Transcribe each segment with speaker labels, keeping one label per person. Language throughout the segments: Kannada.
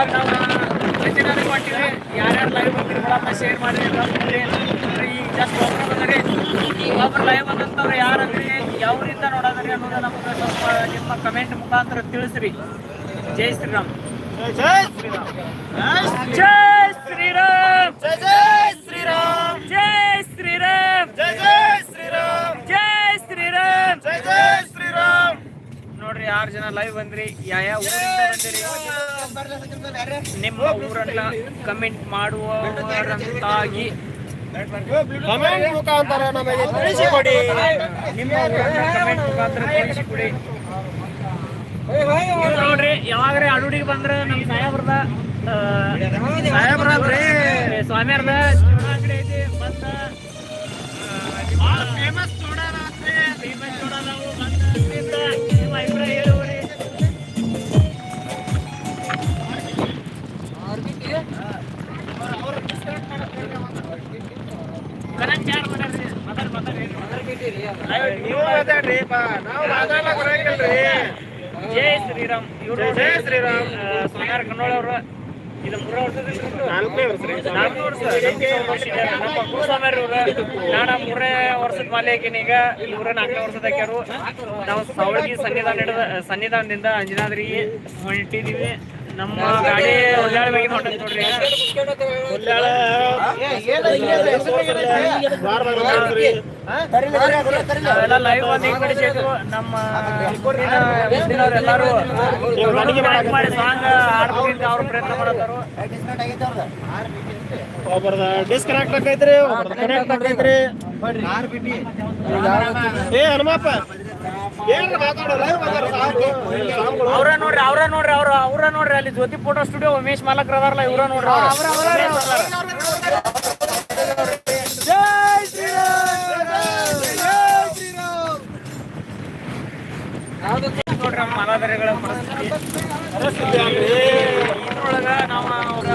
Speaker 1: ಇವಾಗ ನಾವು ಪ್ರತಿನಿಧಿ ಕೊಟ್ಟಿವಿ ಯಾರ್ಯಾರು ಲೈವ್ ಬಂದಿರಿ ಬಿಡಪ್ಪ ಶೇರ್ ಮಾಡಿರಿ ಈಗ ಜಸ್ಟ್ ಒಬ್ಬರು ಬಂದ್ರಿ ಒಬ್ರು ಲೈವ್ ಬಂದಂಥವ್ರು ಯಾರಂದ್ರಿ ಯಾವ್ರಿಂದ ನೋಡೋದ್ರಿ ಅನ್ನೋದು ನಮಗೆ ಸ್ವಲ್ಪ ನಿಮ್ಮ ಕಮೆಂಟ್ ಮುಖಾಂತರ ತಿಳಿಸ್ರಿ ಜೈ ಶ್ರೀರಾಮ್
Speaker 2: ಜೈ ಶ್ರೀರಾಮ್
Speaker 1: ಜೈ ಶ್ರೀರಾಮ್
Speaker 2: ಜೈ ಶ್ರೀರಾಮ್
Speaker 1: ಜೈ ಶ್ರೀರಾಮ್
Speaker 2: ಜೈ ಶ್ರೀರಾಮ್
Speaker 1: ಜೈ ಶ್ರೀರಾಮ್
Speaker 2: ಜೈ ಶ್ರೀರಾಮ್
Speaker 1: ನೋಡ್ರಿ ಯಾರ್ ಜನ ಲೈವ್ ಬಂದ್ರಿ ಯಾವ ಯಾವ ಊರಿಂದ ನಿಮ್ಮ ಊರನ್ನ ಕಮೆಂಟ್ ಮಾಡುವಂತಾಗಿ
Speaker 2: ಕಮೆಂಟ್ ಮುಖಾಂತರ ನಮಗೆ ತಿಳಿಸಿಕೊಡಿ
Speaker 1: ನಿಮ್ಮ ಊರನ್ನ ಕಮೆಂಟ್ ಮುಖಾಂತರ ತಿಳಿಸಿಕೊಡಿ ನೋಡ್ರಿ ಯಾವಾಗ್ರಿ ಅಡುಡಿಗೆ ಬಂದ್ರೆ ನಮ್ಮ ಸಾಹೇಬ್ರದ ಸಾಹೇಬ್ರದ್ರಿ ಸ್ವಾಮಿಯರ್ದ ನೀವು ಮಾತಾಡ್ರಿ
Speaker 2: ನಾವು ಬರಂಗಿಲ್ರಿ.
Speaker 1: ಜೈ ಶ್ರೀರಾಮ್. ಇವ್ರು
Speaker 2: ಜೈ ಶ್ರೀರಾಮ್.
Speaker 1: ಕನ್ನೋಳ ಅವರು ಇದು ಮೂರ ವರ್ಷದಿಂದ
Speaker 2: ನಾಲ್ಕನೇ ವರ್ಷ
Speaker 1: ನಾಲ್ಕು ವರ್ಷ ನಮ್ಮ ಕುರುಸ್ವಾಮಿಯರ್ ಇವ್ರು. ನಾನ ಮೂರನೇ ವರ್ಷದ ಮಾಲೆ ಈಗ. ಇವ್ರ ನಾಲ್ಕನೇ ವರ್ಷದ ಹಾಕ್ಯಾರು ನಾವು ಸವಳಗಿ ಸನ್ನಿಧಾನ ಹಿಡಿದ ಸನ್ನಿಧಾನದಿಂದ ಅಂಜನಾದ್ರಿಗೆ ಹೊಂಟಿದೀವಿ. ನಮ್ಮ ಗಾಡಿ ಬಗ್ಗೆ ಹೊಂಟೈತಿ ನೋಡ್ರಿ ನಮ್ಮ ಪ್ರಯತ್ನ
Speaker 2: ಡಿಸ್ಕನೆಕ್ಟ್ ಆಗೈತ್ರಿ ಕನೆಕ್ಟ್ ಆಗೈತ್ರಿ ಏ ಹನುಮಪ್ಪ.
Speaker 1: ಅವ್ರ ನೋಡ್ರಿ ಅವ್ರ ನೋಡ್ರಿ, ಅವ್ರ ಅವ್ರ ನೋಡ್ರಿ ಅಲ್ಲಿ ಜ್ಯೋತಿ ಫೋಟೋ ಸ್ಟುಡಿಯೋ ಉಮೇಶ್ ಮಾಲಕ್ರ ಅದಾರಲ್ಲ ಇವ್ರ ನೋಡ್ರಿ ಮಲಾದರಿಗಳ ಪರಿಸ್ಥಿತಿ ಇದ್ರೊಳಗ ನಾವು ಅವ್ರ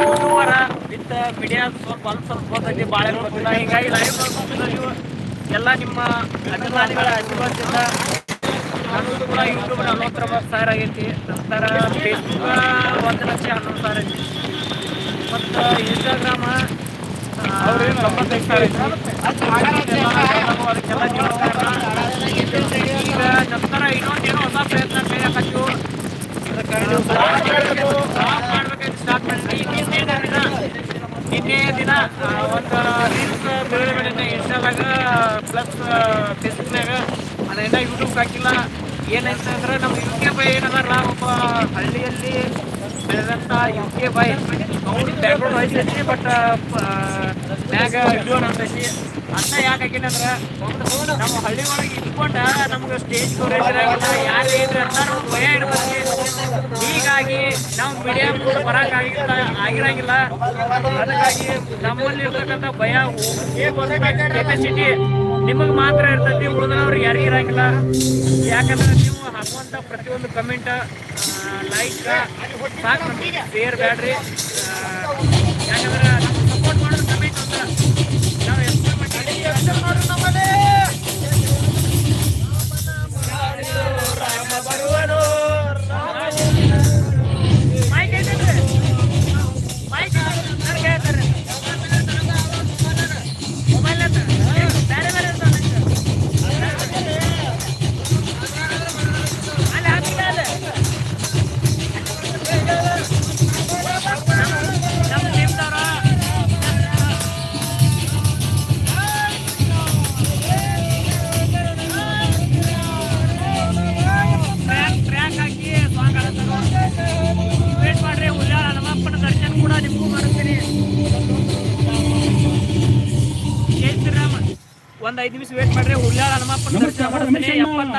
Speaker 1: ಮುಂದುವರ ವಿತ್ ಮೀಡಿಯಾ ಸ್ವಲ್ಪ ಅಲ್ಪ ಸ್ವಲ್ಪ ಗೊತ್ತೈತಿ ಭಾಳ ಗೊತ್ತಿಲ್ಲ ಹೀಗಾಗಿ ಲೈವ್ ನೀವು ಎಲ್ಲ ನಿಮ್ಮ ಅಭಿಮಾನಿಗಳ ಆಶೀರ್ವಾದದಿಂದ ನನ್ನದು ಕೂಡ ಯೂಟ್ಯೂಬ್ ನಲವತ್ತೊಂಬತ್ತು ಸಾವಿರ ಆಗೈತಿ ನಂತರ ಫೇಸ್ಬುಕ್ ಒಂದು ಲಕ್ಷ ಹನ್ನೊಂದು ಸಾವಿರ ಐತಿ ಇನ್ಸ್ಟಾಗ್ರಾಮ ಕಾರಣ. ಈಗ ನಂತರ ಇನ್ನೊಂದೇನೋ ಹೊಸ ಪ್ರಯತ್ನ ಕೈಯಾಕತ್ತು ಮಾಡ್ಬೇಕಂತ ಸ್ಟಾರ್ಟ್ ಮಾಡಿ ನಿನ್ನೆ ದಿನ ನಿನ್ನೆ ದಿನ ಒಂದು ರೀಲ್ಸ್ ಮಾಡಿದ್ದೆ ಇನ್ಸ್ಟಾದಾಗ ಪ್ಲಸ್ ಫೇಸ್ಬುಕ್ನಾಗ ಅದರಿಂದ ಯೂಟ್ಯೂಬ್ ಹಾಕಿಲ್ಲ ಏನಂತಂದ್ರೆ ನಮ್ಮ ಯೂಟ್ಯೂಬ್ ಏನದಾರಲ್ಲ ಒಬ್ಬ ಹಳ್ಳಿಯಲ್ಲಿ ಬೆಳೆದಂಥ ಯು ಕೆ ಬೈ ಅವ್ರು ಬ್ಯಾಕ್ಗ್ರೌಂಡ್ ವಾಯ್ಸ್ ಐತಿ ಬಟ್ ಮ್ಯಾಗ ವಿಡಿಯೋ ಅಂತೈತಿ ಅನ್ನ ಯಾಕೆ ಹಾಕಿನ ಅಂದ್ರೆ ನಮ್ಮ ಹಳ್ಳಿ ಒಳಗೆ ಇಟ್ಕೊಂಡ ನಮ್ಗೆ ಸ್ಟೇಜ್ ಕವರೇಜ್ ಇರಂಗಿಲ್ಲ ಯಾರು ಏನ್ರಿ ಅಂತ ನಮ್ಗೆ ಭಯ ಇರ್ತೈತಿ ಹೀಗಾಗಿ ನಾವು ಮೀಡಿಯಾ ಮುಂದೆ ಬರೋಕ್ಕಾಗಿಲ್ಲ ಆಗಿರಂಗಿಲ್ಲ. ಅದಕ್ಕಾಗಿ ನಮ್ಮಲ್ಲಿ ಇರ್ತಕ್ಕಂಥ ಭಯ ಕೆಪಾಸಿಟಿ ನಿಮಗೆ ಮಾತ್ರ ಇರ್ತೈತಿ, ಉಳಿದವ್ರಿಗೆ ಯಾರಿಗೂ ಇರಂಗಿಲ್ಲ. ಯಾಕಂದ್ರೆ ನೀವು ಹಾಕುವಂಥ ಪ್ರತಿಯೊಂದು ಕಮೆಂಟ್ ಲೈಕ್ ಸಾಕು ಶೇರ್ ಬ್ಯಾಡ್ರಿ. ಯಾಕಂದ್ರೆ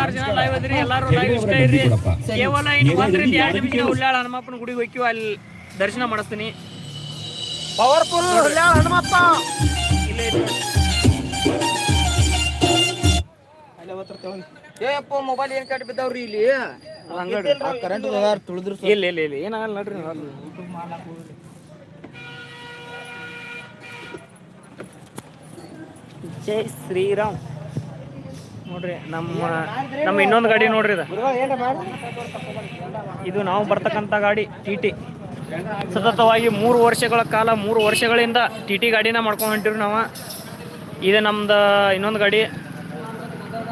Speaker 1: ಎಪ್ಪತ್ತಾರು ಜನ ಲೈವ್ ಅದ್ರಿ ಎಲ್ಲಾರು ಲೈವ್ ಇಷ್ಟ ಇರ್ರಿ ಕೇವಲ ಇನ್ನು ಒಂದರಿಂದ ಎರಡು ನಿಮಿಷ ಉಳ್ಳಾಳ ಹನುಮಪ್ಪನ ಗುಡಿಗೆ ಹೋಗ್ತೀವಿ ಅಲ್ಲಿ ದರ್ಶನ ಮಾಡಿಸ್ತೀನಿ.
Speaker 2: ಪವರ್ಫುಲ್ ಉಳ್ಳಾಳ ಹನುಮಪ್ಪ.
Speaker 1: ಇಲ್ಲೇ.
Speaker 3: ಏಪ್ಪ ಮೊಬೈಲ್ ಏನ್ ಕಟ್ ಬಿದ್ದಾವ್ರಿ ಇಲ್ಲಿ? ಕರೆಂಟ್ ತುಳಿದ್ರು
Speaker 1: ಇಲ್ಲ ಇಲ್ಲ ಇಲ್ಲ. ಏನಾಗಲ್ಲ ನೋಡ್ರಿ ಜೈ ಶ್ರೀರಾಮ್. ನೋಡ್ರಿ, ನಮ್ಮ ನಮ್ಮ ಇನ್ನೊಂದು ಗಾಡಿ ನೋಡ್ರಿ ಇದು. ಇದು ನಾವು ಬರ್ತಕ್ಕಂಥ ಗಾಡಿ ಟಿ ಟಿ ಸತತವಾಗಿ ಮೂರು ವರ್ಷಗಳ ಕಾಲ, ಮೂರು ವರ್ಷಗಳಿಂದ ಟಿ ಟಿ ಗಾಡಿನ ಮಾಡ್ಕೊಂಡು ಹೊಂಟಿವ್ರಿ ನಾವು. ಇದು ನಮ್ದು ಇನ್ನೊಂದು ಗಾಡಿ.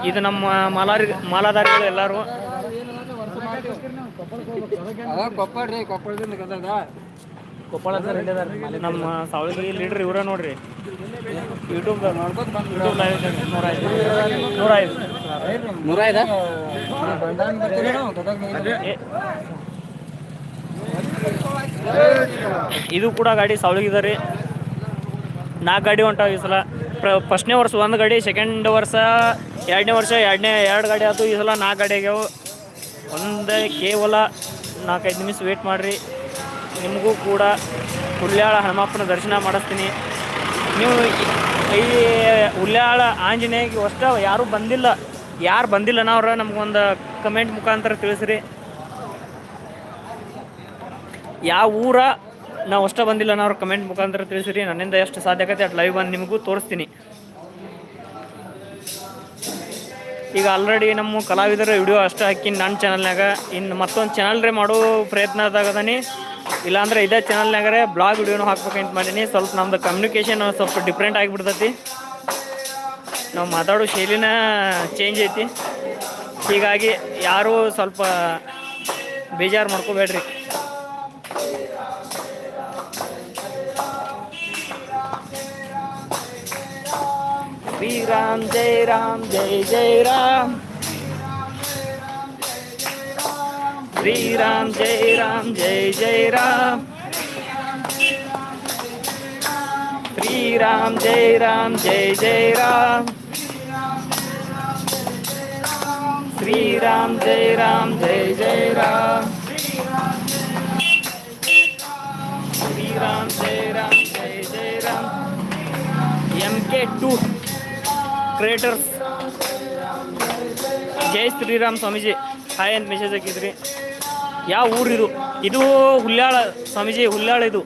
Speaker 1: ಇದು ನಮ್ಮ ಮಾಲಾರಿ, ಮಾಲಾಧಾರಿಗಳು ಎಲ್ಲರೂ.
Speaker 3: ಕೊಪ್ಪಳ
Speaker 1: ಸರ್ ನಮ್ಮ ಸಾವಳಿ ಲೀಡ್ರ್ ಇವರ ನೋಡ್ರಿ. ಯೂಟ್ಯೂಬ್
Speaker 3: ನೋಡ್ಕೊತ ಬಂದ್
Speaker 1: ಯೂಟ್ಯೂಬ್ ಲೈವ್ ನೂರ ಐದು. ನೂರ ಐದು.
Speaker 3: ಐದ?
Speaker 1: ಇದು ಕೂಡ ಗಾಡಿ ಸಾವಳಿಗಿದೆ ರೀ. ನಾಲ್ಕು ಗಾಡಿ ಹೊಂಟಾವ ಈ ಸಲ. ಪ್ರ ಫಸ್ಟ್ನೇ ವರ್ಷ ಒಂದು ಗಾಡಿ ಸೆಕೆಂಡ್ ವರ್ಷ ಎರಡನೇ ವರ್ಷ ಎರಡನೇ ಎರಡು ಗಾಡಿ ಆಯ್ತು ಈ ಸಲ ನಾಲ್ಕು ಗಾಡಿ ಆಗ್ಯಾವು. ಒಂದೇ ಕೇವಲ ನಾಲ್ಕೈದು ನಿಮಿಷ ವೇಟ್ ಮಾಡಿರಿ. ನಿಮಗೂ ಕೂಡ ಹುಲ್ಯಾಳ ಹನುಮಪ್ಪನ ದರ್ಶನ ಮಾಡಿಸ್ತೀನಿ. ನೀವು ಈ ಹುಲ್ಯಾಳ ಆಂಜನೇಯಿಗೆ ಅಷ್ಟ ಯಾರೂ ಬಂದಿಲ್ಲ. ಯಾರು ಬಂದಿಲ್ಲ ಅವ್ರ ನಮಗೊಂದು ಕಮೆಂಟ್ ಮುಖಾಂತರ ತಿಳಿಸ್ರಿ. ಯಾವ ಊರ ನಾವು ಅಷ್ಟ ಬಂದಿಲ್ಲ ಅವ್ರ ಕಮೆಂಟ್ ಮುಖಾಂತರ ತಿಳಿಸ್ರಿ. ನನ್ನಿಂದ ಎಷ್ಟು ಸಾಧ್ಯ ಆಗತ್ತೆ ಅಟ್ ಲೈವ್ ಬಂದು ನಿಮಗೂ ತೋರಿಸ್ತೀನಿ. ಈಗ ಆಲ್ರೆಡಿ ನಮ್ಮ ಕಲಾವಿದರ ವಿಡಿಯೋ ಅಷ್ಟೇ ಹಾಕಿ ನನ್ನ ಚಾನಲ್ನಾಗ ಇನ್ನು ಮತ್ತೊಂದು ಚಾನಲ್ ರೇ ಮಾಡೋ ಪ್ರಯತ್ನದಾಗದನಿ ಇಲ್ಲಾಂದ್ರೆ ಇದೇ ಚಾನಲ್ನಾಗರೆ ಬ್ಲಾಗ್ ವಿಡಿಯೋನು ಅಂತ ಮಾಡೀನಿ. ಸ್ವಲ್ಪ ನಮ್ದು ಕಮ್ಯುನಿಕೇಶನ್ ಸ್ವಲ್ಪ ಡಿಫ್ರೆಂಟ್ ಆಗಿಬಿಡ್ತೈತಿ. ನಾವು ಮಾತಾಡೋ ಶೈಲಿನ ಚೇಂಜ್ ಐತಿ. ಹೀಗಾಗಿ ಯಾರೂ ಸ್ವಲ್ಪ ಬೇಜಾರು ಮಾಡ್ಕೋಬೇಡ್ರಿ. ಶ್ರೀರಾಮ್, ಜೈ ರಾಮ್, ಜೈ ಜೈ ರಾಮ್. श्री राम जय राम जय जय राम श्री राम जय राम जय जय राम श्री राम जय राम जय जय राम श्री राम जय राम जय जय Ram M K two creators ಜೈ ಶ್ರೀರಾಮ್ ಸ್ವಾಮೀಜಿ ಹಾಯ್ ಅಂತ ಮೆಸೇಜ್ ಹಾಕಿದ್ರಿ ಯಾವ ಊರಿದು ಇದು? ಹುಲ್ಯಾಳ ಸ್ವಾಮೀಜಿ ಹುಲ್ಯಾಳ ಇದು.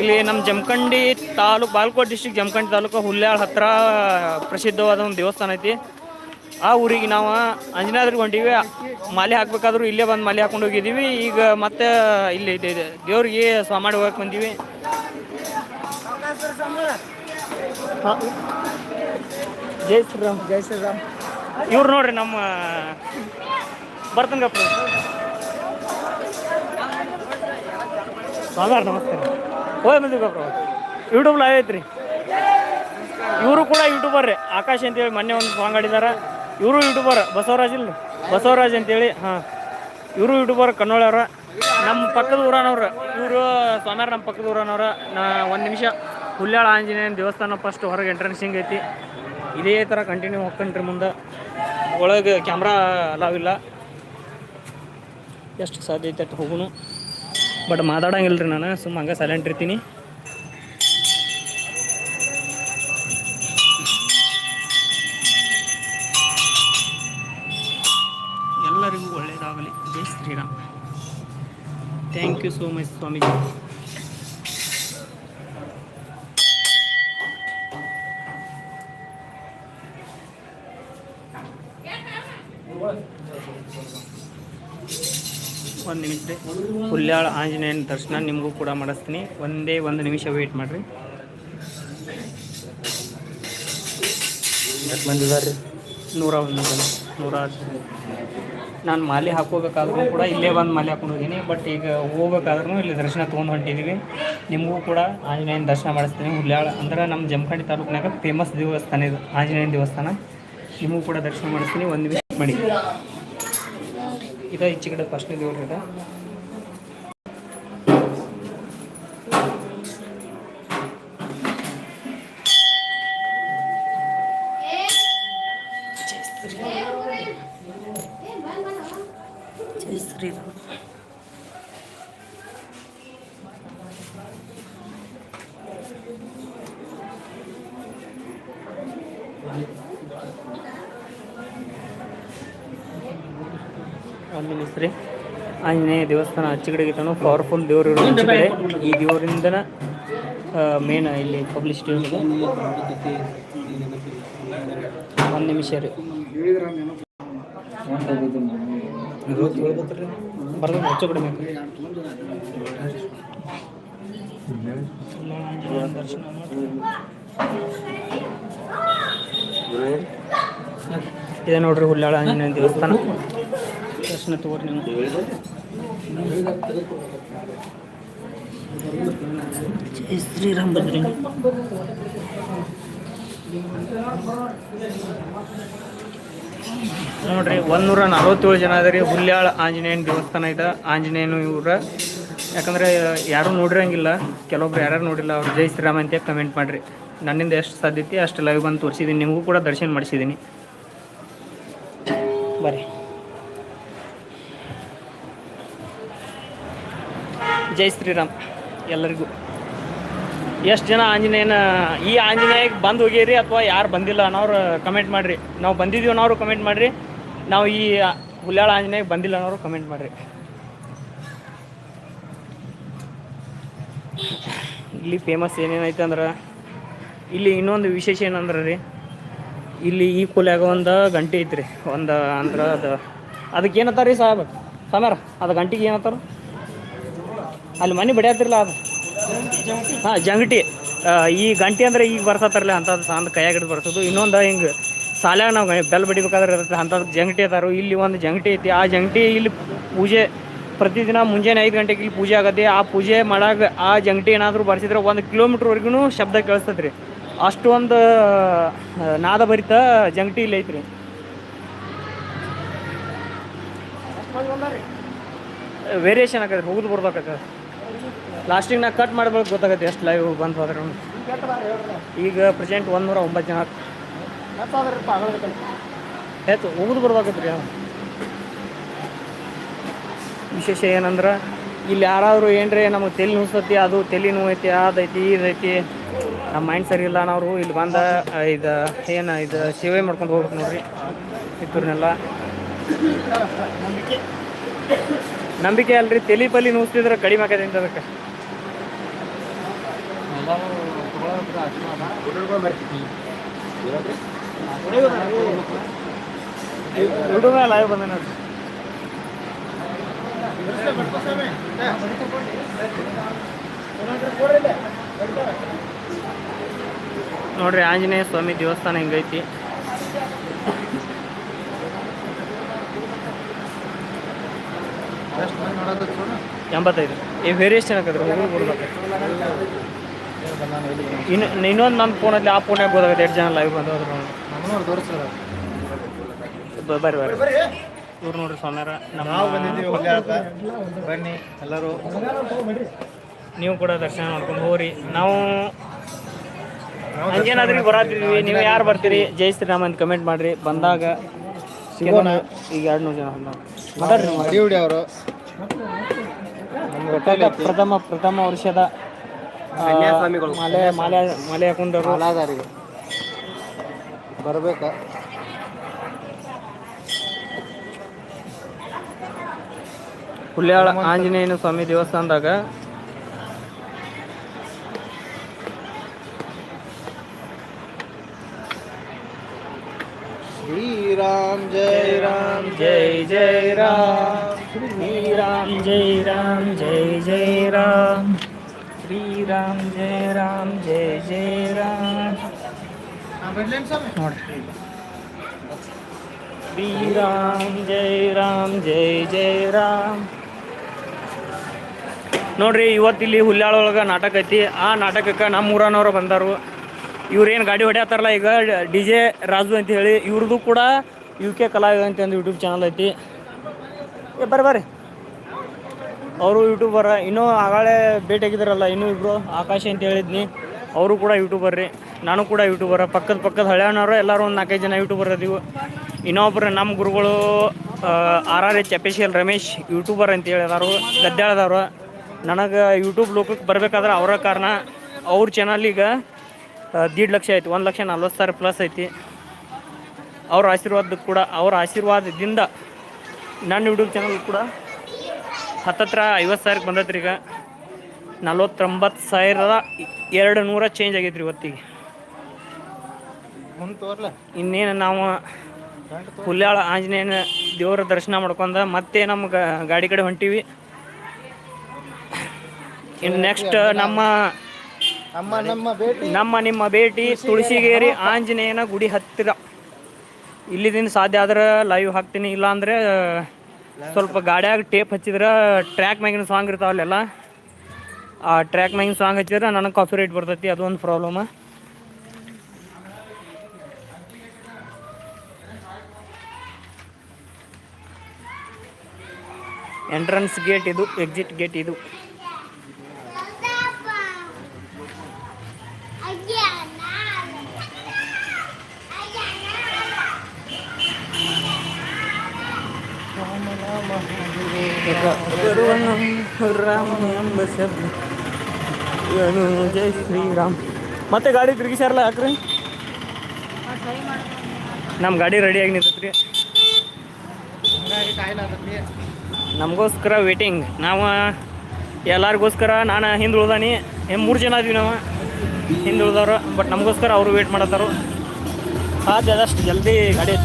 Speaker 1: ಇಲ್ಲಿ ನಮ್ಮ ಜಮಖಂಡಿ ತಾಲೂಕು ಬಾಲ್ಕೋಟ್ ಡಿಸ್ಟಿಕ್ ಜಮಖಂಡಿ ತಾಲೂಕು ಹುಲ್ಯಾಳ ಹತ್ರ ಪ್ರಸಿದ್ಧವಾದ ಒಂದು ದೇವಸ್ಥಾನ ಐತಿ. ಆ ಊರಿಗೆ ನಾವು ಅಂಜನಾದ್ರಿಗೆ ಹೊಂಟೀವಿ. ಮಾಲೆ ಹಾಕ್ಬೇಕಾದ್ರೂ ಇಲ್ಲೇ ಬಂದು ಮಾಲೆ ಹಾಕೊಂಡು ಹೋಗಿದ್ದೀವಿ ಈಗ ಮತ್ತೆ ಇಲ್ಲಿ ಇದೆ ಇದೆ. ದೇವ್ರಿಗೆ ಸ್ವಾಮಾಡಿ ಹೋಗಕ್ಕೆ ಬಂದೀವಿ. ಜೈ ಶ್ರೀರಾಮ್
Speaker 3: ಜೈ ಶ್ರೀರಾಮ್.
Speaker 1: ಇವ್ರು ನೋಡ್ರಿ ನಮ್ಮ ಬರ್ತಂಗಪ್ಪ ಸ್ವಾಮಿಯವ್ರ ನಮಸ್ತೆ ಹೋಗಿ ಬಂದಿವಿ ಗಪ್ರ ಯೂಟ್ಯೂಬ್ ಲೈವ್ ಐತ್ರಿ. ಇವರು ಕೂಡ ಯೂಟ್ಯೂಬರ್ ಆಕಾಶ್ ಅಂತೇಳಿ ಮೊನ್ನೆ ಒಂದು ಸಾಂಗ್ ಆಡಿದಾರ ಇವರು ಯೂಟ್ಯೂಬರ್, ಬಸವರಾಜ್ ಇಲ್ಲ ಬಸವರಾಜ್ ಅಂತೇಳಿ, ಹಾಂ. ಇವರು ಯೂಟ್ಯೂಬರ್ ಕನ್ನೋಳವ್ರ ನಮ್ಮ ಪಕ್ಕದ ಊರನವ್ರು. ಇವರು ಸ್ವಾಮಿಯಾರ ನಮ್ಮ ಪಕ್ಕದ ಊರನವ್ರ. ನಾ ಒಂದು ನಿಮಿಷ ಹುಲ್ಯಾಳ ಆಂಜನೇಯನ ದೇವಸ್ಥಾನ ಫಸ್ಟ್ ಹೊರಗೆ ಎಂಟ್ರೆನ್ಸ್ ಹಿಂಗೆ ಐತಿ. ಇದೇ ಥರ ಕಂಟಿನ್ಯೂ ಹೋಗ್ಕೊಂಡ್ರಿ ಮುಂದೆ. ಒಳಗೆ ಕ್ಯಾಮ್ರಾ ಅಲಾವಿಲ್ಲ ಎಷ್ಟು ಸಾಧ್ಯ ಐತೆ ಅಷ್ಟು ಹೋಗುನು. ಬಟ್ ಮಾತಾಡಂಗಿಲ್ಲ ರೀ ನಾನು, ಸುಮ್ಮ ಹಂಗೆ ಸೈಲೆಂಟ್ ಇರ್ತೀನಿ. ಎಲ್ಲರಿಗೂ ಒಳ್ಳೆಯದಾಗಲಿ ಜೈ Shriram. Thank you so much Swamiji ಒಂದು ನಿಮಿಷ ರೀ ಹುಲ್ಯಾಳ ಆಂಜನೇಯನ ದರ್ಶನ ನಿಮಗೂ ಕೂಡ ಮಾಡಿಸ್ತೀನಿ. ಒಂದೇ ಒಂದು ನಿಮಿಷ ವೆಯ್ಟ್ ಮಾಡಿರಿ. ನೂರ ಒಂದು ಜನ ನೂರ ನಾನು ಮಾಲೆ ಹಾಕೋಬೇಕಾದ್ರೂ ಕೂಡ ಇಲ್ಲೇ ಬಂದು ಮಾಲೆ ಹಾಕೊಂಡು ಹೋಗೀನಿ ಬಟ್ ಈಗ ಹೋಗ್ಬೇಕಾದ್ರೂ ಇಲ್ಲಿ ದರ್ಶನ ತೊಗೊಂಡು ಹೊಂಟಿದ್ದೀವಿ ನಿಮಗೂ ಕೂಡ ಆಂಜನೇಯನ ದರ್ಶನ ಮಾಡಿಸ್ತೀನಿ. ಹುಲ್ಯಾಳ ಅಂದ್ರೆ ನಮ್ಮ ಜಮಖಂಡಿ ತಾಲೂಕಿನಾಗ ಫೇಮಸ್ ದೇವಸ್ಥಾನ ಇದು ಆಂಜನೇಯನ ದೇವಸ್ಥಾನ. ನಿಮಗೂ ಕೂಡ ದರ್ಶನ ಮಾಡಿಸ್ತೀನಿ. ಒಂದು ವಿಷಯ ಮಾಡಿ. ಇದು ಈಚೆ ಕಡೆ ಫಸ್ಟ್ ದೇವ್ರು ಇದೆ. ಆಂಜನೇಯ ದೇವಸ್ಥಾನ ಅಚ್ಚುಗಡೆಗೆ ತಾನು ಪವರ್ಫುಲ್ ದೇವರು ಇರೋ ಈ ದೇವರಿಂದನ ಮೇನ್ ಇಲ್ಲಿ ಪಬ್ಲಿಸಿಟಿ ಒಂದು ನಿಮಿಷ ರೀ ಬರ್ದು ಕಡಿಮೆ ಇದೆ ನೋಡ್ರಿ ಹುಲ್ಲಾಳ ಆಂಜನೇಯ ದೇವಸ್ಥಾನ. ದರ್ಶನ ತಗೋರಿ ನಿಮ್ಗೆ. ಜೈ ಶ್ರೀರಾಮ್ ಬದ್ರಿ. ನೋಡ್ರಿ, ಒಂದೂರ ನಲವತ್ತೇಳು ಜನ ಅದರಿ ಹುಲ್ಯಾಳ ಆಂಜನೇಯನ ದೇವಸ್ಥಾನ ಇದೆ. ಆಂಜನೇಯನು ಇವ್ರ. ಯಾಕಂದ್ರೆ ಯಾರು ನೋಡಿರಂಗಿಲ್ಲ. ಕೆಲವೊಬ್ರು ಯಾರು ನೋಡಿಲ್ಲ, ಅವ್ರು ಜೈ ಶ್ರೀರಾಮ್ ಅಂತ ಕಮೆಂಟ್ ಮಾಡ್ರಿ. ನನ್ನಿಂದ ಎಷ್ಟು ಸಾಧ್ಯತೆ ಅಷ್ಟು ಲೈವ್ ಬಂದು ತೋರಿಸಿದ್ದೀನಿ ನಿಮಗೂ ಕೂಡ ದರ್ಶನ ಮಾಡಿಸಿದ್ದೀನಿ ಬರ್ರಿ. ಜೈ ಶ್ರೀರಾಮ್ ಎಲ್ಲರಿಗೂ. ಎಷ್ಟು ಜನ ಆಂಜನೇಯನ, ಈ ಆಂಜನೇಯಕ್ಕೆ ಬಂದು ಹೋಗಿರಿ ಅಥವಾ ಯಾರು ಬಂದಿಲ್ಲ ಅನ್ನೋರು ಕಮೆಂಟ್ ಮಾಡಿರಿ. ನಾವು ಬಂದಿದ್ದೀವಿ ಅನ್ನೋರು ಕಮೆಂಟ್ ಮಾಡಿರಿ. ನಾವು ಈ ಹುಲ್ಯಾಳ ಆಂಜನೇಯಕ್ಕೆ ಬಂದಿಲ್ಲ ಅನ್ನೋರು ಕಮೆಂಟ್ ಮಾಡಿರಿ. ಇಲ್ಲಿ ಫೇಮಸ್ ಏನೇನೈತೆ ಅಂದ್ರೆ, ಇಲ್ಲಿ ಇನ್ನೊಂದು ವಿಶೇಷ ಏನಂದ್ರೆ ರೀ, ಇಲ್ಲಿ ಈ ಕೂಲ್ಯಾಗ ಒಂದು ಗಂಟೆ ಐತ್ರಿ. ಒಂದು ಅಂದ್ರೆ ಅದು ಅದಕ್ಕೆ ಏನತ್ತಾರ ರೀ ಸಾಹೇಬ್? ಸಾಮ್ಯಾರ, ಅದು ಗಂಟೆಗೆ ಏನತ್ತಾರ ಅಲ್ಲಿ ಮನೆ ಬಡಿಯತ್ತಿರಲ್ಲ ಅದು. ಹಾಂ, ಜಂಗಟಿ. ಈ ಗಂಟೆ ಅಂದ್ರೆ ಈಗ ಬರ್ಸತ್ತಾರಲ್ಲ ಅಂಥದ್ದು ಸಾಂದ್ ಕೈಯಾಗ ಹಿಡಿದು ಬರ್ಸೋದು. ಇನ್ನೊಂದು ಹಿಂಗೆ ಸಾಲ್ಯಾಗ ನಾವು ಬೆಲ್ ಬಡಿಬೇಕಾದ್ರೆ ಇರುತ್ತೆ ಅಂಥದ್ದು ಜಂಗಟಿ ಅದಾರು. ಇಲ್ಲಿ ಒಂದು ಜಂಗಟಿ ಐತಿ. ಆ ಜಂಗಟಿ ಇಲ್ಲಿ ಪೂಜೆ ಪ್ರತಿದಿನ ಮುಂಜಾನೆ ಐದು ಗಂಟೆಗೆ ಇಲ್ಲಿ ಪೂಜೆ ಆಗತ್ತೆ. ಆ ಪೂಜೆ ಮಾಡಾಗ ಆ ಜಂಗಟಿ ಏನಾದರೂ ಬರ್ಸಿದ್ರೆ ಒಂದು ಕಿಲೋಮೀಟ್ರ್ವರೆಗೂ ಶಬ್ದ ಕೇಳಿಸ್ತದೆ ರೀ ಅಷ್ಟೊಂದು ನಾದ ಭರಿತ ಜಂಗಟಿ ಇಲ್ಲಿ ಐತ್ರಿ. ವೇರಿಯೇಷನ್ ಆಗತ್ತೆ, ಹೋಗುದು ಬರ್ಬೇಕಾಗತ್ತೆ. ಲಾಸ್ಟಿಗೆ ನಾ ಕಟ್ ಮಾಡ್ಬೇಕು ಗೊತ್ತಾಗತ್ತೆ ಎಷ್ಟು ಲೈವ್ ಬಂದು ಹೋದ್ರೆ ಈಗ ಪ್ರೆಸೆಂಟ್ ಒಂದೂರ ಒಂಬತ್ತು ಜನ. ಆಯ್ತು ಹೋಗುದು ಬರ್ಬೇಕತ್ರಿ ರೀ ವಿಶೇಷ ಏನಂದ್ರೆ, ಇಲ್ಲಿ ಯಾರಾದರೂ ಏನ್ರಿ ನಮಗೆ ತಲೆ ನುಸ್ತತಿ ಅದು ತಲೆ ನೋವು ಐತಿ ಅದೈತಿ, ಇದೈತಿ. ನಮ್ಮ ಮೈಂಡ್ ಸರಿ ಇಲ್ಲ ಅನ್ನೋರು ಇಲ್ಲಿ ಬಂದ ಇದು, ಏನು, ಇದು ಸೇವೆ ಮಾಡ್ಕೊಂಡು ಹೋಗ್ಬೇಕು ನೋಡ್ರಿ. ಇದ್ರನ್ನೆಲ್ಲ ನಂಬಿಕೆ. ಅಲ್ರಿ, ತಲೆ ಪಲಿ ನುಸ್ತಿದ್ರೆ ಕಡಿಮೆ ಲೈವ್ ಬಂದ ನೋಡ್ರಿ ನೋಡ್ರಿ ಆಂಜನೇಯ ಸ್ವಾಮಿ ದೇವಸ್ಥಾನ ಹೆಂಗೈತಿ? ಎಂಬತ್ತೈದು. ಈ ವೇರಿಯೇಷನ್ ಹಾಕಿದ್ರು ಹೋಗಿ ಬರ್ಬೇಕು ಇನ್ನು ಇನ್ನೊಂದು ನನ್ನ ಫೋನಲ್ಲಿ ಆ ಫೋನ್ ಗೊತ್ತಾಗುತ್ತೆ. ಎರಡು ಜನ ಲೈವ್ ಬಂದು ತೋರಿಸ್ತಾರೆ. ಬರ್ರಿ ಬರ್ರಿ ಇವ್ರು ನೋಡ್ರಿ ಸ್ವಾಮ್ಯಾರ ನಮ್ಮ
Speaker 2: ನಾವು ಬಂದಿದ್ದೀವಿ ಬನ್ನಿ ಎಲ್ಲರೂ.
Speaker 1: ನೀವು ಕೂಡ ದರ್ಶನ ಮಾಡ್ಕೊಂಡು ಹೋಗ್ರಿ. ನಾವು ಹಂಗೇನಾದ್ರೂ ಬರಾತಿದ್ವಿ ನೀವು ಯಾರು ಬರ್ತೀರಿ? ಜೈ ಶ್ರೀರಾಮ್ ಅಂತ ಕಮೆಂಟ್ ಮಾಡ್ರಿ. ಬಂದಾಗ
Speaker 2: ಸಿಗೋಣ.
Speaker 1: ಈಗ ಎರಡು ನೂರು ಜನ. ಮಾತಾಡ್ರಿ
Speaker 2: ಅವರು.
Speaker 1: ಪ್ರಥಮ ಪ್ರಥಮ ವರ್ಷದ ಆ, ಮಾಲೆ ಮಾಲೆ ಮಾಲೆ ಹಾಕೊಂಡರು
Speaker 2: ಮಾಲಾದಾರಿಗೆ ಬರಬೇಕ.
Speaker 1: ಹುಲ್ಯಾಳ ಆಂಜನೇಯನ ಸ್ವಾಮಿ ದೇವಸ್ಥಾನದಾಗ
Speaker 2: ಶ್ರೀರಾಮ್ ಜೈ ರಾಮ್
Speaker 1: ಜೈ ಜೈ ರಾಮ್. ಶ್ರೀರಾಮ್ ಜೈ ರಾಮ್ ಜೈ ಜೈ ರಾಮ್. ಶ್ರೀರಾಮ್ ಜಯ ರಾಮ್ ಜಯ ಜಯ ರಾಮ್ ನೋಡ್ರಿ. ಶ್ರೀರಾಮ್ ಜೈ ರಾಮ್ ಜಯ ಜಯ ರಾಮ್ ನೋಡ್ರಿ, ಇವತ್ತಿಲ್ಲಿ ಇಲ್ಲಿ ಒಳಗೆ ನಾಟಕ ಐತಿ. ಆ ನಾಟಕಕ್ಕೆ ನಮ್ಮ ಊರನವ್ರು ಬಂದರು. ಇವ್ರೇನು ಗಾಡಿ ಹೊಡ್ಯಾತಾರಲ್ಲ ಈಗ, ಡಿ ಜೆ ರಾಜು ಅಂತ ಹೇಳಿ ಇವ್ರದ್ದು ಕೂಡ ಯು ಕೆ ಕಲಾವಿದ ಅಂತ ಒಂದು ಯೂಟ್ಯೂಬ್ ಚಾನಲ್ ಐತಿ. ಏ, ಬರ್ರಿ ಬರ್ರಿ. ಅವರು ಯೂಟ್ಯೂಬರ. ಇನ್ನೂ ಆಗಾಳೆ ಭೇಟಿಯಾಗಿದ್ದಾರಲ್ಲ ಇನ್ನೂ ಇಬ್ಬರು ಆಕಾಶ ಅಂತ ಹೇಳಿದ್ನಿ. ಅವರು ಕೂಡ ಯೂಟ್ಯೂಬರ್ ರೀ. ನಾನು ಕೂಡ ಯೂಟ್ಯೂಬರ. ಪಕ್ಕದ ಪಕ್ಕದ ಹಳೆಯವರು ಎಲ್ಲರೂ ಒಂದು ನಾಲ್ಕೈದು ಜನ ಯೂಟ್ಯೂಬರ್ ಅದೀವು ಇನ್ನೊಬ್ಬರು ನಮ್ಮ ಗುರುಗಳು R R H official Ramesh YouTuber ಅಂತ ಹೇಳಿದಾರು ಗದ್ದಾಳದವ್ರು ನನಗೆ ಯೂಟ್ಯೂಬ್ ಲೋಕಕ್ಕೆ ಬರಬೇಕಾದ್ರೆ ಅವರ ಕಾರಣ. ಅವ್ರ ಈಗ ದೀಡ್ ಲಕ್ಷ ಐತಿ, ಒಂದು ಲಕ್ಷ ನಲ್ವತ್ತು ಸಾವಿರ ಪ್ಲಸ್ ಐತಿ. ಅವ್ರ ಆಶೀರ್ವಾದಕ್ಕೆ ಕೂಡ, ಅವ್ರ ಆಶೀರ್ವಾದದಿಂದ ನನ್ನ ಯೂಟ್ಯೂಬ್ ಚಾನಲ್ ಕೂಡ ಹತ್ತತ್ರ ಐವತ್ತು ಸಾವಿರಕ್ಕೆ ಬಂದೈತ್ರಿ ಈಗ. ನಲ್ವತ್ತೊಂಬತ್ತು ಸಾವಿರದ ಎರಡು ನೂರ ಚೇಂಜ್ ಆಗೈತ್ರಿ ಇವತ್ತಿಗೆ. ಇನ್ನೇನು ನಾವು ಹುಲ್ಯಾಳ ಆಂಜನೇಯನ ದೇವರ ದರ್ಶನ ಮಾಡ್ಕೊಂಡ ಮತ್ತೆ ನಮ್ಮ ಗ- ಗಾಡಿ ಕಡೆ ಹೊಂಟೀವಿ. ಇನ್ನು ನೆಕ್ಸ್ಟ್ ನಮ್ಮ
Speaker 2: ನಮ್ಮ ನಮ್ಮ ಭೇಟಿ.
Speaker 1: ನಮ್ಮ ನಿಮ್ಮ ಭೇಟಿ ತುಳಸಿಗೇರಿ ಆಂಜನೇಯನ ಗುಡಿ ಹತ್ತಿರ. ಇಲ್ಲಿದಿಂದ ಸಾಧ್ಯ ಆದ್ರೆ ಲೈವ್ ಹಾಕ್ತೀನಿ ಇಲ್ಲ ಅಂದ್ರೆ ಸ್ವಲ್ಪ ಗಾಡ್ಯಾಗ ಟೇಪ್ ಹಚ್ಚಿದ್ರೆ ಟ್ರ್ಯಾಕ್ ಮ್ಯಾಗಿನ ಸಾಂಗ್ ಇರ್ತಾವಲ್ಲೆಲ್ಲ ಆ ಟ್ರ್ಯಾಕ್ ಮ್ಯಾಗಿನ ಸಾಂಗ್ ಹಚ್ಚಿದ್ರೆ ನನಗೆ ಕಾಫಿ ರೇಟ್ ಬರ್ತೈತಿ ಅದೊಂದು ಪ್ರಾಬ್ಲಮ್ ಎಂಟ್ರನ್ಸ್ ಗೇಟ್ ಇದು ಎಕ್ಸಿಟ್ ಗೇಟ್ ಇದು. ರಾಮ ಎಂಬ ಶಬ್ದ. ಏನು ಜೈ ಶ್ರೀರಾಮ್. ಮತ್ತೆ ಗಾಡಿ ತಿರುಗಿಸ್ಯಾರಲ್ಲ ಯಾಕ್ರಿ? ನಮ್ಮ ಗಾಡಿ ರೆಡಿಯಾಗಿ ನಿಂತೈತ್ರಿ. ನಮಗೋಸ್ಕರ ವೇಟಿಂಗ್ ನಾವು ಎಲ್ಲರಿಗೋಸ್ಕರ, ನಾನು ಹಿಂದೆ ಉಳ್ದಾನಿ. ಏನು ಮೂರು ಜನ ಅದೀವಿ ನಾವು, ಹಿಂದೆ ಉಳ್ದವ್ರು ಬಟ್ ನಮಗೋಸ್ಕರ ಅವರು ವೇಟ್ ಮಾಡತ್ತಾರು. ಆದಷ್ಟು ಜಲ್ದಿ ಗಾಡಿ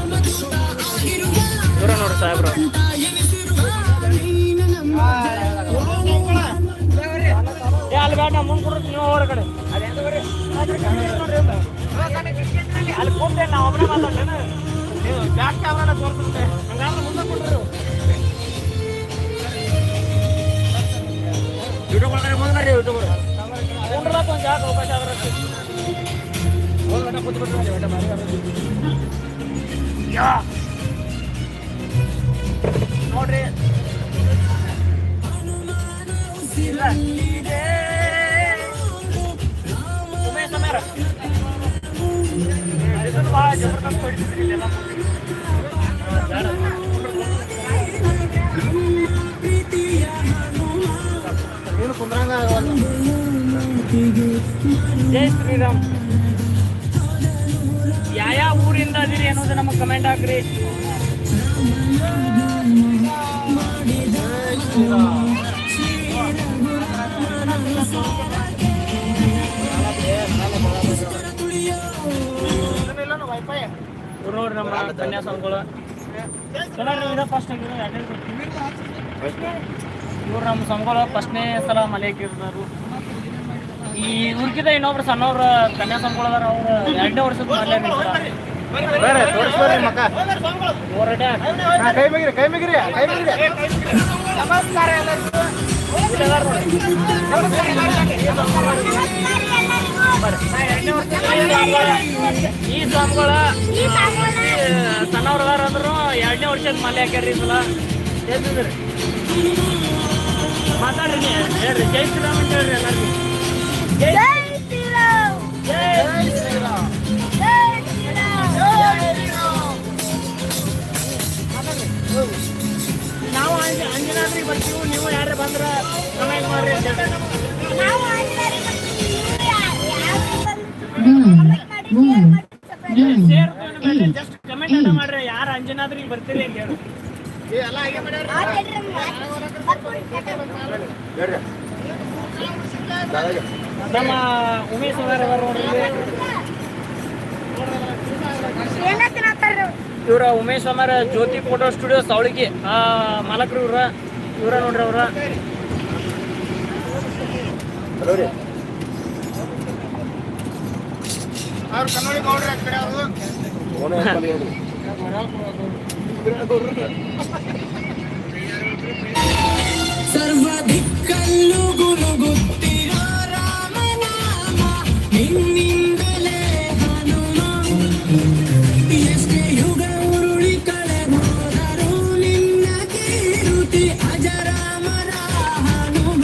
Speaker 1: ದೂರ ನೋಡ್ರಿ ಸಾಹೇಬ್ರು. ಅಲ್ಲಿ ಬೇಡ ಮುಂದೆ ಕೊಡ್ರಿ ನೀವು ಹೊರಗಡೆ. ಅಲ್ಲಿ ಕೂತೆ ನಾವು ಒಬ್ಬನೇ ಮಾತಾಡ್ತೇನೆ. ನೀವು ಬ್ಯಾಕ್ ಕ್ಯಾಮ್ರಾನ ತೋರಿಸುತ್ತೆ. ಹಂಗಾದ್ರೆ ಮುಂದೆ ಕೊಡ್ರಿ. ಯೂಟ್ಯೂಬ್ ಒಳಗಡೆ ಮುಂದೆ ಬರ್ರಿ ಯೂಟ್ಯೂಬ್ ಒಂದು ಜಾಗ ಅವಕಾಶ ಕೂತ್ಬಿಟ್ರೆ ಊಟ ಮಾಡಿ ಯಾ! ನೋಡ್ರಿ. ಜೈ ಶ್ರೀರಾಮ್ ಯಾವ ಊರಿಂದ ಅದೀರಿ ಅನ್ನೋದು ನಮಗೆ ಕಮೆಂಟ್ ಹಾಕ್ರಿ ಇವ್ರು ನೋಡ್ರಿ ನಮ್ಮ ಕನ್ಯಾಸ್ವಾಮಿಗಳು ಚೆನ್ನಾಗಿ ಇದ ಫಸ್ಟ್ ಇವ್ರು ನಮ್ಮ ಸ್ವಾಮಿಗಳು ಫಸ್ಟ್ನೇ ಸಲ ಮಲೆಗೆ ಇರ್ತಾರು ಈ ಊರ್ಗಿದ ಇನ್ನೊಬ್ರು ಸಣ್ಣವ್ರ ಕನ್ಯಾಸ್ವಾಮಿಗಳು ಅದಾರ ಅವ್ರು ಎರಡನೇ ವರ್ಷದ ಮಲೆ
Speaker 2: ಕೈ ಮುಗಿರಿ ಕೈ ಮುಗಿರಿ ಕೈ ಮುಗಿರಿ. ನಮಸ್ಕಾರ ಎಲ್ಲರಿಗೂ.
Speaker 1: ಈ ಸ್ವಾಮಿಗಳ ಈ ಸಣ್ಣವ್ರ ಅದಾರ ಎರಡನೇ ವರ್ಷದ ಮಲೆ ಹಾಕ್ಯಾರ್ರಿ ಸಲ ಎದ್ದಿದ್ರಿ ಮಾತಾಡ್ರಿ. ಹೇಳ್ರಿ ಜೈ ಶ್ರೀರಾಮ್ ಅಂತ ಹೇಳ್ರಿ ಎಲ್ಲರಿಗೂ ಜೈ ಜೈ ನಾವು ಅಂಜ ಅಂಜನಾದ್ರಿಗೆ ಬರ್ತೀವಿ ನೀವು ಯಾರೇ ಬಂದ್ರೆ ಕಮೆಂಟ್ ಮಾಡ್ರಿ ಅಂತ ಹೇಳ್ರಿ ಜಸ್ಟ್ ಕಮೆಂಟ್ ಮಾಡ್ರಿ ಯಾರು ನಮ್ಮ ಉಮೇಶ್ ಅವರ ನೋಡ್ರಿ ಇವ್ರ ಉಮೇಶ್ ಅಮರ ಜ್ಯೋತಿ ಫೋಟೋ ಸ್ಟುಡಿಯೋ ಸವಳಿಗೆ ಆ ಮಾಲಕರು ಇವ್ರ ಇವ್ರ ನೋಡ್ರಿ ಅವ್ರ
Speaker 2: ಹಲೋ ರೀ ಅವ್ರು ಕನ್ನಡಿ ನೋಡ್ರಿ ಆ ಕಡೆ ಅವರು.
Speaker 4: ಸರ್ವದಿಕ್ಕಲ್ಲೂ ಗುರುಗುತ್ತಿರೋ ರಾಮನಾಮ ನಿನ್ನಿಂದಲೇ ಹನುಮ. ಎಷ್ಟೇ ಯುಗ ಉರುಳಿ ಕಳೆದೋದರೂ ನಿನ್ನ ಕೀರುತಿ ಅಜರಾಮರ ಹನುಮ.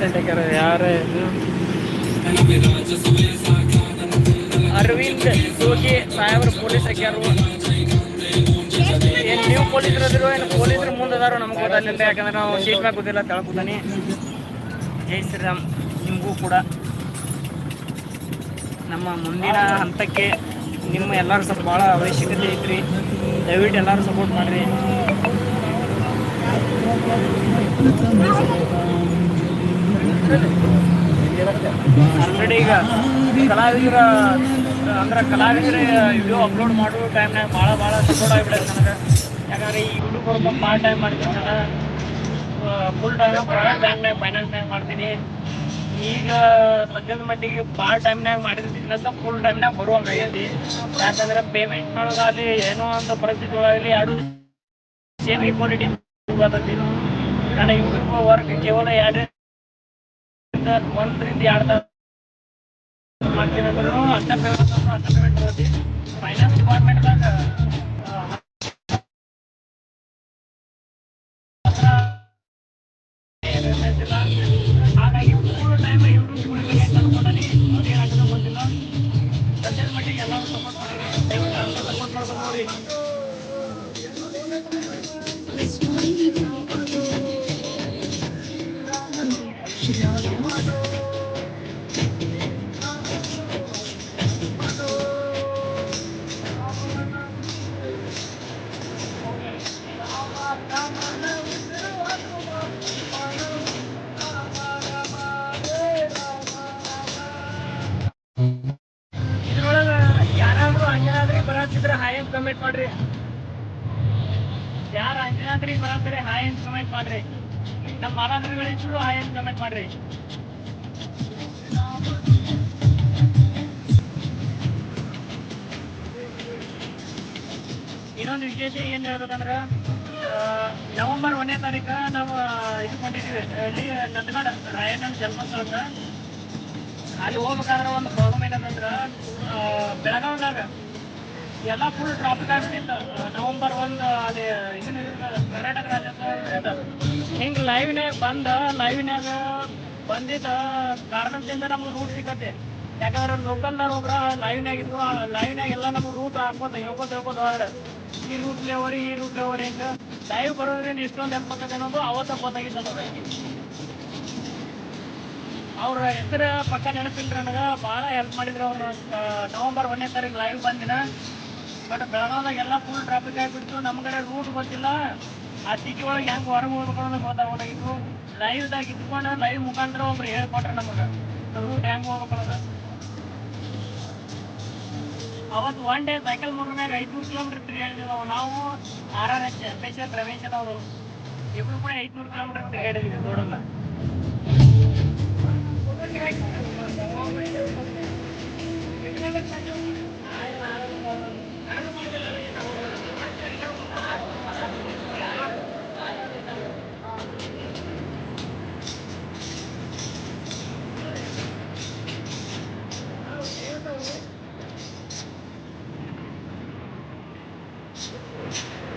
Speaker 4: ಸ್ಟೇಟ್
Speaker 1: ಹಾಕ್ಯಾರ ಯಾರ ಅರವಿಂದ್ ಜೋಗಿ ಸಾಹೇಬ್ರು ಪೊಲೀಸ್ ಹಾಕ್ಯಾರು ಏನು ನೀವು ಪೊಲೀಸರು ಅದಿರೋ ಏನು ಪೊಲೀಸರು ಮುಂದೆ ಅದಾರು ನಮ್ಗೆ ಗೊತ್ತಾಗಲಿಲ್ಲ, ಯಾಕಂದ್ರೆ ನಾವು ಸೀಟ್ ಮ್ಯಾಗ ಗೊತ್ತಿಲ್ಲ ತಳ್ಕೊತಾನೆ ಜೈ ಶ್ರೀರಾಮ್, ನಿಮಗೂ ಕೂಡ. ನಮ್ಮ ಮುಂದಿನ ಹಂತಕ್ಕೆ ನಿಮ್ಮ ಎಲ್ಲರೂ ಸ್ವಲ್ಪ ಭಾಳ ಅವಶ್ಯಕತೆ ಐತ್ರಿ. ದಯವಿಟ್ಟು ಎಲ್ಲರೂ ಸಪೋರ್ಟ್ ಮಾಡಿರಿ. ಆಲ್ರೆಡಿ ಈಗ ಕಲಾವಿದರ, ಅಂದ್ರೆ ಕಲಾವಿದರ ವಿಡಿಯೋ ಅಪ್ಲೋಡ್ ಮಾಡೋ ಟೈಮ್ನಾಗ ಭಾಳ ಭಾಳ ಸಪೋರ್ಟ್ ಆಗಿಬಿಡುತ್ತೆ ನನಗೆ. ಯಾಕಂದ್ರೆ ಈ ಯೂಟ್ಯೂಬ್ ಪಾರ್ಟ್ ಟೈಮ್ ಮಾಡ್ತೀನಿ ಫುಲ್ ಟೈಮ್ ಪ್ರೈವೇಟ್ ಫೈನಾನ್ಸ್ ಫೈನಾನ್ಸ್ನಾಗ ಮಾಡ್ತೀನಿ. ಈಗ ಸದ್ಯದ ಮಟ್ಟಿಗೆ ಪಾರ್ಟ್ ಟೈಮ್ನಾಗ ಮಾಡಿದ್ರೆ ಫುಲ್ ಟೈಮ್ನಾಗ ಬರುವಂಗೆ ಆಗೈತಿ. ಯಾಕಂದ್ರೆ ಪೇಮೆಂಟ್ ಒಳಗಾಗಲಿ ಏನೋ ಅಂತ ಪರಿಸ್ಥಿತಿ ಒಳಗಾಗಲಿ ಎರಡು ಸೇಮ್ ಈಕ್ವಾಲಿಟಿ ಬರ್ತೈತಿ ನನಗೆ ಯೂಟ್ಯೂಬ್ ವರ್ಕ್ ಕೇವಲ ಎರಡು ಒಂದರಿಂದ ಎರಡು ತಾಸು ಮಾಡ್ತೀನಿ ಅಂದ್ರೂ ಅಷ್ಟ ಪೇಮೆಂಟ್ ಅಷ್ಟ ಪೇಮೆಂಟ್ ಬರ್ತೈತಿ ಫೈನಾನ್ಸ್ ಡಿಪಾರ್ಟ್ಮೆಂಟ್ದಾಗ ಹಾಗಾಗಿ ಫುಲ್ ಟೈಮ್ ಯೂಟ್ಯೂಬ್ ಅನ್ಕೊಂಡಾನಿ ಏನಾಗ್ತದೆ ಗೊತ್ತಿಲ್ಲ ಸದ್ಯದ ಮಟ್ಟಿಗೆ ಎಲ್ಲರೂ ಸಪೋರ್ಟ್ ಮಾಡಿ ದಯವಿಟ್ಟು ಸಪೋರ್ಟ್ ಮಾಡ್ಕೊಂಡು ನೋಡಿ ಕಮೆಂಟ್ ಮಾಡ್ರಿ. ಯಾರ ಅಂಜನಾದ್ರಿ ಬರತ್ತಾರೆ ಹಾಯ್ ಅಂತ ಕಮೆಂಟ್ ಮಾಡ್ರಿ. ನಮ್ಮ ಮಾರಾದ್ರಿಗಳಿದ್ರು ಹಾಯ್ ಅಂತ ಕಮೆಂಟ್ ಮಾಡ್ರಿ. ಇನ್ನೊಂದು ವಿಶೇಷ ಏನ್ ಹೇಳ್ಬೇಕಂದ್ರ ನವೆಂಬರ್ ಒಂದನೇ ತಾರೀಕು ನಾವು ಇದು ಕೊಟ್ಟಿದ್ದೀವಿ ಅಲ್ಲಿ ನಂದಗಡ ರಾಯಣ್ಣ ಜನ್ಮಸ್ಥಳಕ್ಕ ಅಲ್ಲಿ ಹೋಗ್ಬೇಕಾದ್ರೆ ಒಂದು ಪ್ರಾಬ್ಲಮ್ ಏನಂತಂದ್ರ ಬೆಳಗಾವಿದಾಗ ಎಲ್ಲ ಫುಲ್ ಟ್ರಾಫಿಕ್ ಆಗ್ತಿತ್ತು ನವೆಂಬರ್ ಒಂದು ಅದೇ ಕರ್ನಾಟಕ ರಾಜ್ಯೋತ್ಸವ ಹಿಂಗೆ ಲೈವ್ನಾಗ ಬಂದ ಲೈವ್ನಾಗ ಬಂದಿದ್ದ ಕಾರಣದಿಂದ ನಮ್ಗೆ ರೂಟ್ ಸಿಕ್ಕತ್ತೆ. ಯಾಕಂದ್ರೆ ಲೋಕಲ್ನಾಗ ಒಬ್ರ ಲೈವ್ನ್ಯಾಗ ಇದ್ರು ಲೈವ್ನಾಗ ಎಲ್ಲ ನಮ್ಗೆ ರೂಟ್ ಹಾಕೋತ ಹೇಳ್ಕೊತ ಹೇಳ್ಕೊತ ಈ ರೂಟ್ ಲೇವರಿ ಈ ರೂಟ್ ಲೇವರಿ ಹಿಂಗೆ ಲೈವ್ ಬರೋದ್ರಿಂದ ಇಷ್ಟೊಂದು ಎಪ್ಪತ್ತೈದು ಅನ್ನೋದು ಅವತ್ತು ಗೊತ್ತಾಗಿತ್ತು ಅವ್ರ ಹೆಸರು ಪಕ್ಕ ನೆನಪಿಲ್ಲ ನನಗೆ, ಭಾಳ ಹೆಲ್ಪ್ ಮಾಡಿದ್ರು ಅವ್ರು. ನವಂಬರ್ ಒಂದನೇ ತಾರೀಕು ಲೈವ್ ಬಂದಿನ. ಬಟ್ ಬೆಳಗಾವ್ದಾಗ ಎಲ್ಲ ಫುಲ್ ಟ್ರಾಫಿಕ್ ಆಗಿಬಿಡ್ತು. ನಮ್ಮ ಕಡೆ ರೂಟ್ ಗೊತ್ತಿಲ್ಲ. ಆ ಸಿಟಿ ಒಳಗೆ ಹೆಂಗೆ ಹೊರಗೆ ಹೋಗ್ಬೇಕು ಗೊತ್ತಾಗೋದಾಗಿತ್ತು ಲೈವ್ದಾಗ ಇಟ್ಕೊಂಡು ಲೈವ್ ಮುಖಾಂತರ ಒಬ್ರು ಹೇಳ್ಕೊಟ್ರೆ ನಮಗೆ. ರೂಟ್ ಹೆಂಗೆ ಹೋಗ್ಬೇಕು ಅವತ್ತು ಒನ್ ಡೇ ಸೈಕಲ್ ಮುಗಿದ್ಮ್ಯಾಗ ಐದ್ನೂರು ಕಿಲೋಮೀಟರ್ ತಿರುಗಾಡಿದ್ವಿ ನಾವು. R R H special Ramesh ಅವರು. ಇಬ್ರು ಕೂಡ ಐದ್ನೂರು ಕಿಲೋಮೀಟರ್ ತಿರುಗಾಡಿದ್ವಿ ನೋಡಲ್ಲ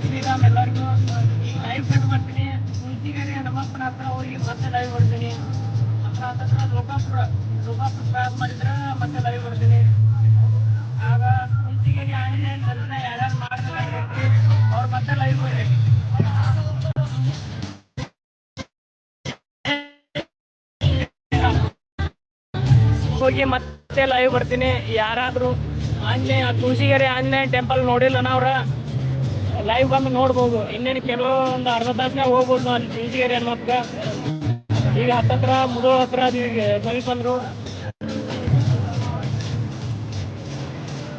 Speaker 1: ಶ್ರೀರಾಮ್ ಎಲ್ಲರಿಗೂ. ಲೈವ್ ಕಟ್ ಮಾಡ್ತೀನಿ. ಮುಂಚಿಗೆ ನಮ್ಮಪ್ಪನ ಹತ್ರ ಹೋಗಿ ಮತ್ತೆ ಲೈವ್ ಬರ್ತೀನಿ ಯಾರಾದ್ರೂ ಹತ್ರ ಲೋಕಾಪುರ ಲೋಕಾಪುರ ಕ್ರಾಸ್ ಮಾಡಿದ್ರೆ ಮತ್ತೆ ಲೈವ್ ಬರ್ತೀನಿ ಆಗ ಮುಂಚಿಗೆ ಆಂಜನೇಯ ದರ್ಶನ ಯಾರ್ಯಾರು ಮಾಡ್ತಾರೆ ಅವ್ರು ಮತ್ತೆ ಲೈವ್ ಬರ್ತೀನಿ ಹೋಗಿ ಮತ್ತೆ ಲೈವ್ ಬರ್ತೀನಿ ಯಾರಾದರೂ ಆಂಜನೇಯ ತುಳಸಿಗೆರೆ ಆಂಜನೇಯ ಟೆಂಪಲ್ ನೋಡಿಲ್ಲ ಅವ್ರ ಲೈವ್ ಬಂದು ನೋಡ್ಬೋದು. ಇನ್ನೇನು ಕೆಲವೊಂದು ಅರ್ಧ ತಾಸಿನಾಗ ಹೋಗ್ಬೋದು ನಾವು ತಿಂಜಿಗೇರಿ ಅನ್ನೋದ್ಕ ಈಗ ಹತ್ತತ್ರ, ಮುದೋಳ ಹತ್ರ ಸಮೀಪ ಬಂದ್ರು.